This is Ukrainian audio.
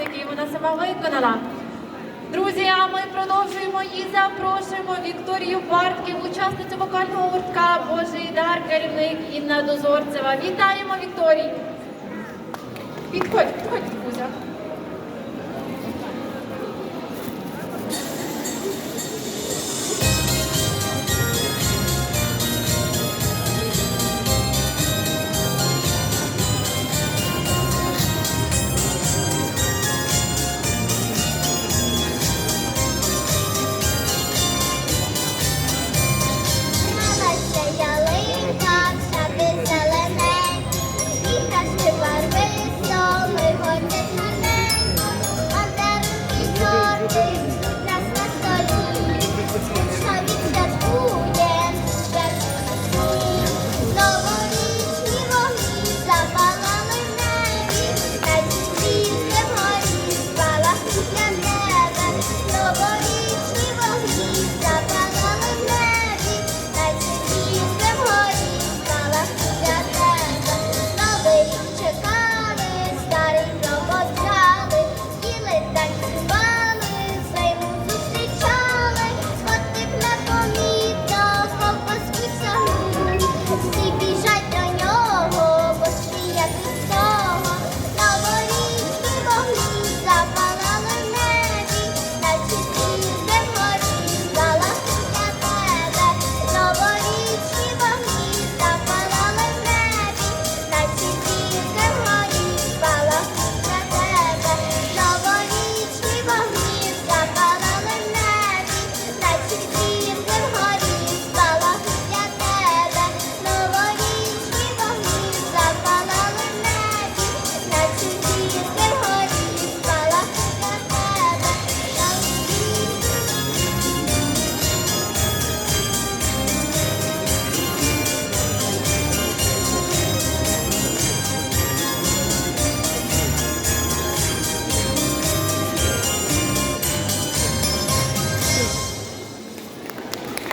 який вона сама виконала. Друзі, а ми продовжуємо і запрошуємо Вікторію Бартків, учасницю вокального гуртка Божий дар, керівник Інна Дозорцева. Вітаємо Вікторію! Підходь, підходь, Кузя.